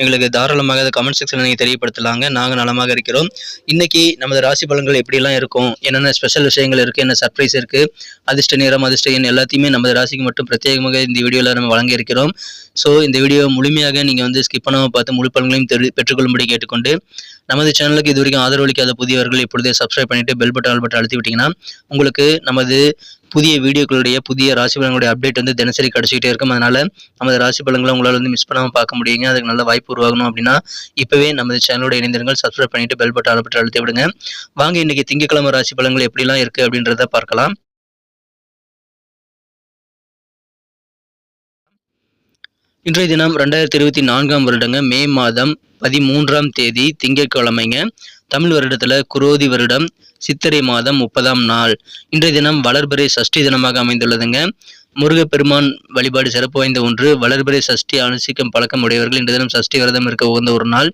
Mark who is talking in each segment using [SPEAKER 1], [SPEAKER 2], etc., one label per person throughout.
[SPEAKER 1] எங்களுக்கு தாராளமாக அதை கமெண்ட் செக்ஷனில் நீங்கள் தெரியப்படுத்தலாங்க. நாங்கள் நலமாக இருக்கிறோம். இன்றைக்கி நமது ராசி பலன்கள் எப்படிலாம் இருக்கும்? என்னென்ன ஸ்பெஷல் விஷயங்கள் இருக்குது என்ன சர்ப்ரைஸ் இருக்குது அதிர்ஷ்ட நேரம் அதிர்ஷ்ட எண் எல்லாத்தையுமே நமது ராசிக்கு மட்டும் பிரத்யேகமாக இந்த வீடியோவில் நம்ம வழங்க இருக்கிறோம். ஸோ இந்த வீடியோ முழுமையாக நீங்கள் வந்து ஸ்கிப் பண்ணாமல் பார்த்து முழு பலன்களையும் தெரி பெற்றுக்கொள்ளும்படி கேட்டுக்கொண்டு நமது சேனலுக்கு இது வரைக்கும் ஆதரவளிக்காத புதியவர்கள் இப்பொழுதே சப்ஸ்கிரைப் பண்ணிட்டு பெல் பட்டன் ஆல் பட்டன் அழுத்தி விட்டிங்கன்னா உங்களுக்கு நமது புதிய வீடியோக்களுடைய புதிய ராசி பலன்களுடைய அப்டேட் வந்து தினசரி கிடச்சிக்கிட்டே இருக்கும். அதனால நமது ராசி பலன்களை உங்களால் வந்து மிஸ் பண்ணாமல் பார்க்க முடியுங்க. அதுக்கு நல்ல வாய்ப்பு உருவாகணும் அப்படின்னா இப்போவே நமது சேனலோட இணைந்திருங்கள். சப்ஸ்கிரைப் பண்ணிட்டு பெல் பட்டன் ஆல் அழுத்தி விடுங்க. வாங்க இன்னைக்கு திங்கக்கிழமை ராசி பலன்கள் எப்படிலாம் இருக்கு அப்படின்றத பார்க்கலாம். இன்றைய தினம் ரெண்டாயிரத்தி இருபத்தி நான்காம் வருடங்க மே மாதம் பதிமூன்றாம் தேதி திங்கட்கிழமைங்க. தமிழ் வருடத்துல குரோதி வருடம். சித்திரை மாதம் முப்பதாம் நாள். இன்றைய தினம் வளர்பிறை சஷ்டி தினமாக அமைந்துள்ளதுங்க. முருகப்பெருமான் வழிபாடு சிறப்பு வாய்ந்த ஒன்று. வளர்பிறை சஷ்டி அனுசிக்கும் பழக்கம் உடையவர்கள் இன்றைய தினம் சஷ்டி விரதம் இருக்க உகந்த ஒரு நாள்.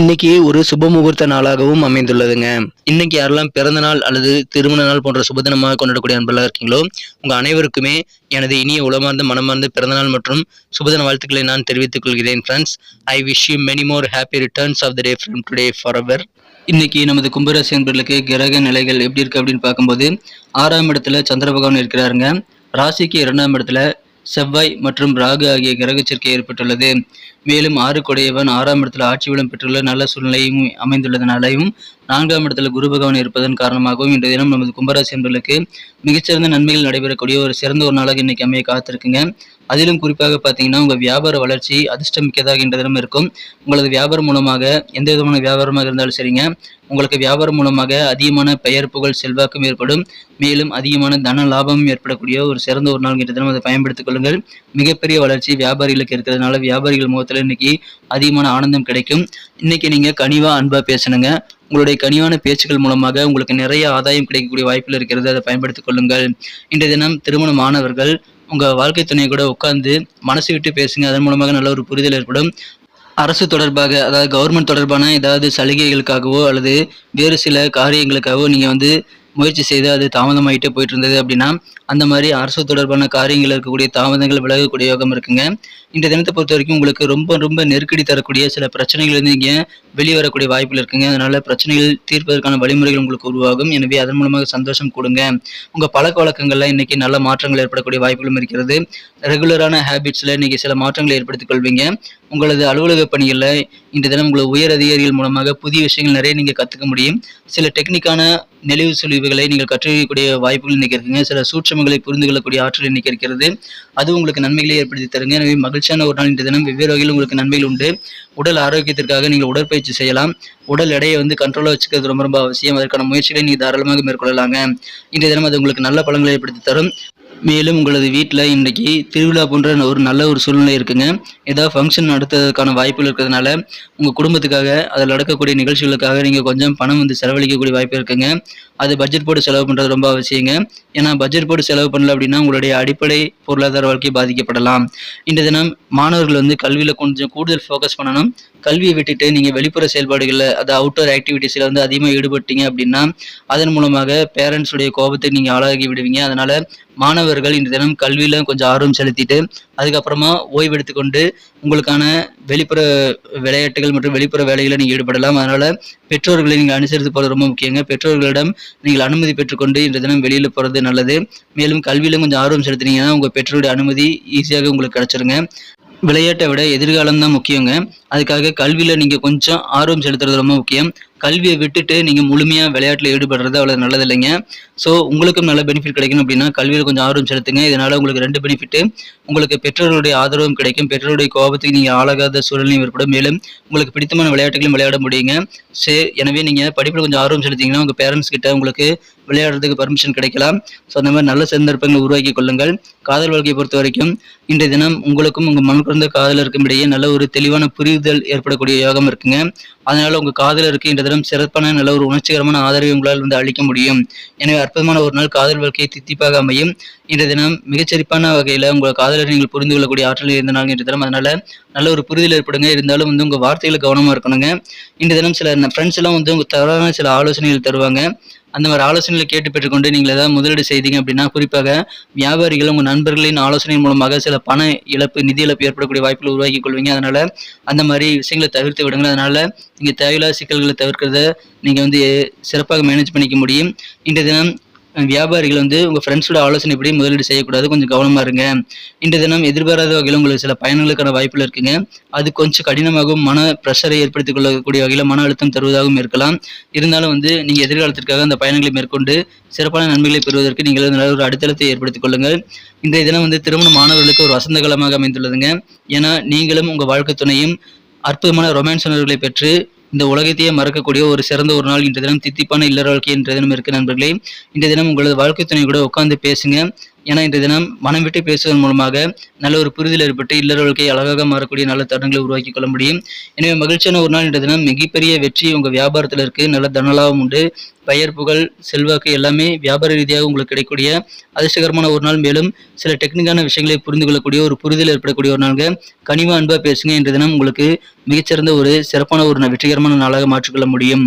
[SPEAKER 1] இன்னைக்கு ஒரு சுப முகூர்த்த நாளாகவும் அமைந்துள்ளதுங்க. இன்னைக்கு யாரெல்லாம் பிறந்த நாள் அல்லது திருமண நாள் போன்ற சுப தினமாக கொண்டாடக்கூடிய அன்பெல்லாம் இருக்கீங்களோ உங்க அனைவருக்குமே எனது இனிய உளமார்ந்த மனமார்ந்த பிறந்தநாள் மற்றும் சுபதின வாழ்த்துக்களை நான் தெரிவித்துக் கொள்கிறேன் friends I wish you many more happy returns of the day from today forever இன்னைக்கு நமது கும்பராசி என்பர்களுக்கு கிரக நிலைகள் எப்படி இருக்கு அப்படின்னு பார்க்கும்போது ஆறாம் இடத்துல சந்திர பகவான் இருக்கிறாருங்க. ராசிக்கு இரண்டாம் இடத்துல செவ்வாய் மற்றும் ராகு ஆகிய கிரக சேர்க்கை ஏற்பட்டுள்ளது. மேலும் ஆறு கொடையவன் ஆறாம் இடத்துல ஆட்சி பலம் பெற்றுள்ள நல்ல சூழ்நிலையும் அமைந்துள்ளதனாலையும் நான்காம் இடத்துல குரு பகவான் இருப்பதன் காரணமாகவும் இன்றைய தினம் நமது கும்பராசி என்பர்களுக்கு மிகச்சிறந்த நன்மைகள் நடைபெறக்கூடிய ஒரு சிறந்த ஒரு நாளாக இன்னைக்கு அமைய காத்திருக்குங்க. அதிலும் குறிப்பாக பார்த்தீங்கன்னா உங்கள் வியாபார வளர்ச்சி அதிர்ஷ்டமிக்கதாக இன்றைய தினம் இருக்கும். உங்களது வியாபாரம் மூலமாக எந்த விதமான வியாபாரமாக இருந்தாலும் சரிங்க. உங்களுக்கு வியாபாரம் மூலமாக அதிகமான பெயர் புகழ் செல்வாக்கும் ஏற்படும். மேலும் அதிகமான தன லாபமும் ஏற்படக்கூடிய ஒரு சிறந்த ஒரு நாள் தினம் அதை பயன்படுத்திக் கொள்ளுங்கள். மிகப்பெரிய வளர்ச்சி வியாபாரிகளுக்கு இருக்கிறதுனால வியாபாரிகள் முகத்தில் இன்னைக்கு அதிகமான ஆனந்தம் கிடைக்கும். இன்னைக்கு நீங்கள் கனிவா அன்பாக பேசணுங்க. உங்களுடைய கனிவான பேச்சுக்கள் மூலமாக உங்களுக்கு நிறைய ஆதாயம் கிடைக்கக்கூடிய வாய்ப்புகள் இருக்கிறது. அதை பயன்படுத்திக் கொள்ளுங்கள். இன்றைய தினம் திருமண மாணவர்கள் உங்கள் வாழ்க்கை துணை கூட உட்காந்து மனசு விட்டு பேசுங்க. அதன் மூலமாக நல்ல ஒரு புரிதல் ஏற்படும். அரசு தொடர்பாக அதாவது கவர்மெண்ட் தொடர்பான ஏதாவது சலுகைகளுக்காகவோ அல்லது வேறு சில காரியங்களுக்காகவோ நீங்கள் வந்து முயற்சி செய்து அது தாமதமாயிட்டே போயிட்டு இருந்தது அப்படின்னா அந்த மாதிரி அரசு தொடர்பான காரியங்கள் இருக்கக்கூடிய தாமதங்கள் விலகக்கூடிய யோகம் இருக்குங்க. இந்த தினத்தை பொறுத்த வரைக்கும் உங்களுக்கு ரொம்ப ரொம்ப நெருக்கடி தரக்கூடிய சில பிரச்சனைகள் வந்து இங்கே வெளியே வரக்கூடிய வாய்ப்புகள் இருக்குங்க. அதனால பிரச்சனைகள் தீர்ப்பதற்கான வழிமுறைகள் உங்களுக்கு உருவாகும். எனவே அதன் மூலமாக சந்தோஷம் கொடுங்க. உங்க பழக்க வழக்கங்கள்ல இன்னைக்கு நல்ல மாற்றங்கள் ஏற்படக்கூடிய வாய்ப்புகளும் இருக்கிறது. ரெகுலரான ஹேபிட்ஸ்ல இன்னைக்கு சில மாற்றங்களை ஏற்படுத்திக் கொள்வீங்க. உங்களது அலுவலக பணிகளில் இன்று தினம் உங்களது உயர் அதிகாரிகள் மூலமாக புதிய விஷயங்கள் நிறைய நீங்கள் கற்றுக்க முடியும். சில டெக்னிக்கான நெளிவு சுழிவுகளை நீங்கள் கற்றுக்கக்கூடிய வாய்ப்புகள் இன்னைக்கு இருக்குங்க. சில சூட்சமங்களை புரிந்து கொள்ளக்கூடிய ஆற்றல் இன்னைக்கு இருக்கிறது. அது உங்களுக்கு நன்மைகளை ஏற்படுத்தி தருங்க. எனவே மகிழ்ச்சியான ஒரு நாள் இன்று தினம். வெவ்வேறு வகையில் உங்களுக்கு நன்மைகள் உண்டு. உடல் ஆரோக்கியத்திற்காக நீங்கள் உடற்பயிற்சி செய்யலாம். உடல் எடையை வந்து கண்ட்ரோலாக வச்சுக்கிறது ரொம்ப ரொம்ப அவசியம். அதற்கான முயற்சிகளை நீங்கள் தாராளமாக மேற்கொள்ளலாங்க. இன்றைய தினம் அது உங்களுக்கு நல்ல பலன்களை ஏற்படுத்தி தரும். மேலும் உங்களது வீட்டில் இன்றைக்கி திருவிழா போன்ற ஒரு நல்ல ஒரு சூழ்நிலை இருக்குங்க. ஏதாவது ஃபங்க்ஷன் நடத்துறதுக்கான வாய்ப்புகள் இருக்கிறதுனால உங்கள் குடும்பத்துக்காக அதில் நடக்கக்கூடிய நிகழ்ச்சிகளுக்காக நீங்கள் கொஞ்சம் பணம் வந்து செலவழிக்கக்கூடிய வாய்ப்பு இருக்குங்க. அது பட்ஜெட் போட்டு செலவு பண்ணுறது ரொம்ப அவசியங்க. ஏன்னா பட்ஜெட் போட்டு செலவு பண்ணல அப்படின்னா உங்களுடைய அடிப்படை பொருளாதார வாழ்க்கை பாதிக்கப்படலாம். இந்த தினம் மாணவர்கள் வந்து கல்வியில் கொஞ்சம் கூடுதல் ஃபோக்கஸ் பண்ணணும். கல்வியை விட்டுட்டு நீங்கள் வெளிப்புற செயல்பாடுகளில் அது அவுட்டோர் ஆக்டிவிட்டீஸில் வந்து அதிகமாக ஈடுபட்டீங்க அப்படின்னா அதன் மூலமாக பேரண்ட்ஸுடைய கோபத்தை நீங்கள் ஆளாகி விடுவீங்க. அதனால் மாணவர்கள் இந்த தினம் கல்வியில் கொஞ்சம் ஆர்வம் செலுத்திட்டு அதுக்கப்புறமா ஓய்வு எடுத்துக்கொண்டு உங்களுக்கான வெளிப்புற விளையாட்டுகள் மற்றும் வெளிப்புற வேலைகளை நீங்கள் ஈடுபடலாம். அதனால் பெற்றோர்களை நீங்கள் அனுசரித்து போகிறது ரொம்ப முக்கியங்க. பெற்றோர்களிடம் நீங்கள் அனுமதி பெற்றுக்கொண்டு இந்த தினம் வெளியில் போகிறது நல்லது. மேலும் கல்வியிலும் கொஞ்சம் ஆர்வம் செலுத்தினீங்கன்னா உங்கள் பெற்றோருடைய அனுமதி ஈஸியாக உங்களுக்கு கிடச்சிருங்க. விளையாட்டை விட எதிர்காலம் தான் முக்கியங்க. அதுக்காக கல்வியில் நீங்கள் கொஞ்சம் ஆர்வம் செலுத்துறது ரொம்ப முக்கியம். கல்வியை விட்டுட்டு நீங்கள் முழுமையாக விளையாட்டில் ஈடுபடுறது அவ்வளோ நல்லது இல்லைங்க ஸோ உங்களுக்கும் நல்ல பெனிஃபிட் கிடைக்கணும் அப்படின்னா கல்வியில் கொஞ்சம் ஆர்வம் செலுத்துங்க. இதனால் உங்களுக்கு ரெண்டு பெனிஃபிட்டு உங்களுக்கு பெற்றோருடைய ஆதரவும் கிடைக்கும். பெற்றோருடைய கோபத்துக்கு நீங்கள் ஆளாகாத சூழ்நிலையும் ஏற்படும். மேலும் உங்களுக்கு பிடித்தமான விளையாட்டுகளையும் விளையாட முடியுங்க. சே எனவே நீங்கள் படிப்பில் கொஞ்சம் ஆர்வம் செலுத்திங்கன்னா உங்கள் பேரண்ட்ஸ் கிட்ட உங்களுக்கு விளையாடுறதுக்கு பர்மிஷன் கிடைக்கலாம். ஸோ அந்த மாதிரி நல்ல சந்தர்ப்பங்களை உருவாக்கி கொள்ளுங்கள். காதல் வாழ்க்கையை பொறுத்த வரைக்கும் இன்றைய தினம் உங்களுக்கும் உங்கள் மண் குழந்த காதலருக்கும் இடையே நல்ல ஒரு தெளிவான புரிதல் ஏற்படக்கூடிய யோகம் இருக்குங்க. அதனால உங்கள் காதலருக்கு இன்றைய தினம் தினம் சிறப்பான நல்ல ஒரு உணர்ச்சிகரமான ஆதரவை உங்களால் வந்து அளிக்க முடியும். எனவே அற்புதமான ஒரு நாள் காதல் வாழ்க்கையை தித்திப்பாக அமையும். இன்றைய தினம் மிகச்சிறப்பான வகையில் உங்கள் காதலரை நீங்கள் புரிந்து கொள்ளக்கூடிய ஆற்றல் இருந்த நாள் இன்றைய தினம். அதனால நல்ல ஒரு புரிதல் ஏற்படுங்க. இருந்தாலும் வந்து உங்கள் வார்த்தைகளை கவனமாக இருக்கணுங்க. இன்றைய தினம் சில ஃப்ரெண்ட்ஸ் எல்லாம் வந்து உங்கள் தவறான சில ஆலோசனைகள் தருவாங்க. அந்த மாதிரி ஆலோசனைகளை கேட்டு பெற்றுக்கொண்டு நீங்கள் ஏதாவது முதலீடு செய்தீங்க அப்படின்னா குறிப்பாக வியாபாரிகள் உங்கள் நண்பர்களின் ஆலோசனை மூலமாக சில பண இழப்பு நிதி இழப்பு ஏற்படக்கூடிய வாய்ப்புகளை உருவாக்கி கொள்வீங்க. அதனால் அந்த மாதிரி விஷயங்களை தவிர்த்து விடுங்க அதனால் நீங்கள் தேவையில்லாத சிக்கல்களை தவிர்க்கிறத நீங்கள் வந்து சிறப்பாக மேனேஜ் பண்ணிக்க முடியும். இன்றைய தினம் வியாபாரிகள் வந்து உங்கள் ஃப்ரெண்ட்ஸோட ஆலோசனைப்படி முதலீடு செய்யக்கூடாது. கொஞ்சம் கவனமாக இருங்க. இன்று தினம் எதிர்பாராத வகையில் உங்களுக்கு சில பயணங்களுக்கான வாய்ப்பில் இருக்குங்க. அது கொஞ்சம் கடினமாகவும் மன ப்ரெஷரை ஏற்படுத்திக் கொள்ளக்கூடிய வகையில் மன அழுத்தம் தருவதாகவும் இருக்கலாம். இருந்தாலும் வந்து நீங்கள் எதிர்காலத்திற்காக அந்த பயணங்களை மேற்கொண்டு சிறப்பான நன்மைகளை பெறுவதற்கு நீங்கள் நல்ல ஒரு அடித்தளத்தை ஏற்படுத்திக் கொள்ளுங்கள். இன்றைய தினம் வந்து திருமண மாணவர்களுக்கு ஒரு வசந்த காலமாக அமைந்துள்ளதுங்க. ஏன்னா நீங்களும் உங்கள் வாழ்க்கை துணையும் அற்புதமான ரொமான்ஸ் உணர்வுகளை பெற்று இந்த உலகத்தையே மறக்கக்கூடிய ஒரு சிறந்த ஒரு நாள் இன்றைய தினம் தித்திப்பான இல்லற வாழ்க்கை இன்றைய தினம் இருக்கு நண்பர்களே. இன்றைய தினம் உங்களது வாழ்க்கை துணை கூட உட்காந்து பேசுங்க. ஏன்னா இன்றைய தினம் மனம் விட்டு பேசுவதன் மூலமாக நல்ல ஒரு புரிதல் ஏற்பட்டு இல்லற வாழ்க்கை அழகாக மாறக்கூடிய நல்ல தருணங்களை உருவாக்கி கொள்ள முடியும். எனவே மகிழ்ச்சியான ஒரு நாள் இன்றைய தினம். மிகப்பெரிய வெற்றி உங்கள் வியாபாரத்தில் இருக்குது நல்ல தனலாபம் உண்டு. பெயர் புகழ் செல்வாக்கு எல்லாமே வியாபார ரீதியாக உங்களுக்கு கிடைக்கக்கூடிய அதிர்ஷ்டகரமான ஒரு நாள். மேலும் சில டெக்னிக்கான விஷயங்களை புரிந்து கொள்ளக்கூடிய ஒரு புரிதல் ஏற்படக்கூடிய ஒரு நாளுங்க. கனிவா அன்பாக பேசுங்க. இன்றைய தினம் உங்களுக்கு மிகச்சிறந்த ஒரு சிறப்பான ஒரு வெற்றிகரமான நாளாக மாற்றிக்கொள்ள முடியும்.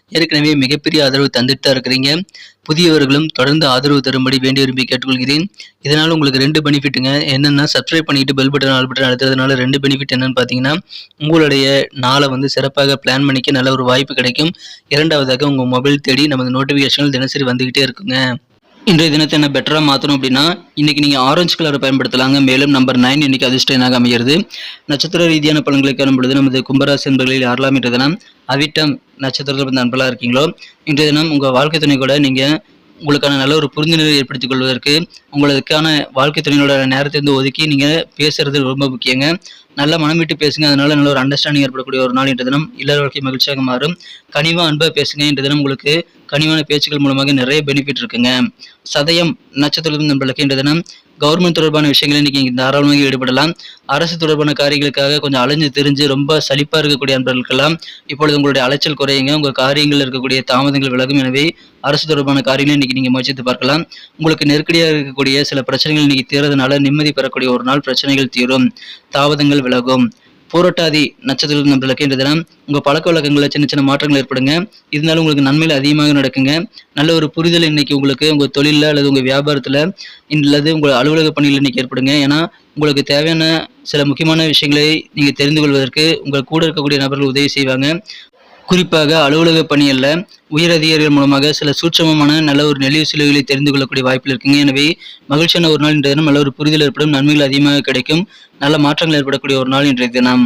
[SPEAKER 1] ஏற்கனவே மிகப்பெரிய ஆதரவு தந்துட்டு தான் இருக்கிறீங்க. புதியவர்களும் தொடர்ந்து ஆதரவு தரும்படி வேண்டி விரும்பி கேட்டுக்கொள்கிறேன். இதனால் உங்களுக்கு ரெண்டு பெனிஃபிட்டுங்க. என்னென்னா சப்ஸ்கிரைப் பண்ணிட்டு பெல் பட்டன் ஆல் பட்டன் அழுத்துறதுனால ரெண்டு பெனிஃபிட் என்னன்னு பார்த்தீங்கன்னா உங்களுடைய நாளை வந்து சிறப்பாக பிளான் பண்ணிக்க நல்ல ஒரு வாய்ப்பு கிடைக்கும். இரண்டாவதாக உங்கள் மொபைல் தேடி நமது நோட்டிஃபிகேஷன்கள் தினசரி வந்துக்கிட்டே இருக்குங்க. இன்றைய தினத்தை என்ன பெட்டராக மாற்றணும் அப்படின்னா இன்றைக்கி நீங்கள் ஆரஞ்சு கலரை பயன்படுத்தலாங்க. மேலும் நம்பர் நைன் இன்றைக்கி அதிர்ஷ்டனாக அமைகிறது நட்சத்திர ரீதியான பலன்களை காணும் பொழுது நமது கும்பராசி என்பர்களில் யாரெல்லாம் இருந்ததுன்னா அவிட்டம் நட்சத்திரத்தில் பிறந்த நண்பர்களாக இருக்கீங்களோ? இன்றைய தினம் உங்கள் வாழ்க்கை துணை கூட நீங்கள் உங்களுக்கான நல்ல ஒரு புரிந்துணர்வை ஏற்படுத்திக் கொள்வதற்கு உங்களுக்கான வாழ்க்கை துணையோட நேரத்தை வந்து ஒதுக்கி நீங்கள் பேசுறது ரொம்ப முக்கியங்க. நல்ல மனம் விட்டு பேசுங்க. அதனால நல்ல ஒரு அண்டர்ஸ்டாண்டிங் ஏற்படக்கூடிய ஒரு நாள் இன்றைய தினம். இல்லற வாழ்க்கை மகிழ்ச்சியாக மாறும். கனிவா அன்பாக பேசுங்க. இன்றைய தினம் உங்களுக்கு கனிவான பேச்சுக்கள் மூலமாக நிறைய பெனிஃபிட் இருக்குங்க. சதயம் நட்சத்திரம் நம்மளுக்கு இன்றைய தினம் கவர்மெண்ட் தொடர்பான விஷயங்களை இன்னைக்கு தாராளமாக ஈடுபடலாம். அரசு தொடர்பான காரியங்களுக்காக கொஞ்சம் அலைஞ்சு தெரிஞ்சு ரொம்ப சலிப்பாக இருக்கக்கூடிய அன்பர்களுக்கெல்லாம் இப்பொழுது உங்களுடைய அலைச்சல் குறையுங்க. உங்கள் காரியங்களில் இருக்கக்கூடிய தாமதங்கள் விலகும். எனவே அரசு தொடர்பான காரியங்களை இன்னைக்கு நீங்கள் முயற்சித்து பார்க்கலாம். உங்களுக்கு நெருக்கடியாக இருக்கக்கூடிய சில பிரச்சனைகள் இன்னைக்கு தீரதுனால நிம்மதி பெறக்கூடிய ஒரு நாள் பிரச்சனைகள் தீரும். தாமதங்கள் விலகும். போராட்டாதி நட்சத்திரத்தில் நம்மளுக்கு இந்த தினம் உங்கள் பழக்க வழக்கங்களில் சின்ன சின்ன மாற்றங்கள் ஏற்படுங்க. இருந்தாலும் உங்களுக்கு நன்மையில் அதிகமாக நடக்குங்க. நல்ல ஒரு புரிதல் இன்னைக்கு உங்களுக்கு உங்கள் தொழிலில் அல்லது உங்கள் வியாபாரத்தில் அல்லது உங்கள் அலுவலக பணியில் இன்னைக்கு ஏற்படுங்க. ஏன்னா உங்களுக்கு தேவையான சில முக்கியமான விஷயங்களை நீங்கள் தெரிந்து கொள்வதற்கு உங்கள் கூட இருக்கக்கூடிய நபர்கள் உதவி செய்வாங்க. குறிப்பாக அலுவலக பணிகளில் உயர் அதிகாரிகள் மூலமாக சில சூட்சமமான நல்ல ஒரு நெளிவு சிலுவைகளை தெரிந்து கொள்ளக்கூடிய வாய்ப்பில் இருக்குங்க. எனவே மகிழ்ச்சியான ஒரு நாள் இன்றைய தினம். நல்ல ஒரு புரிதல் ஏற்படும். நன்மைகள் அதிகமாக கிடைக்கும். நல்ல மாற்றங்கள் ஏற்படக்கூடிய ஒரு நாள் இன்றைய தினம்.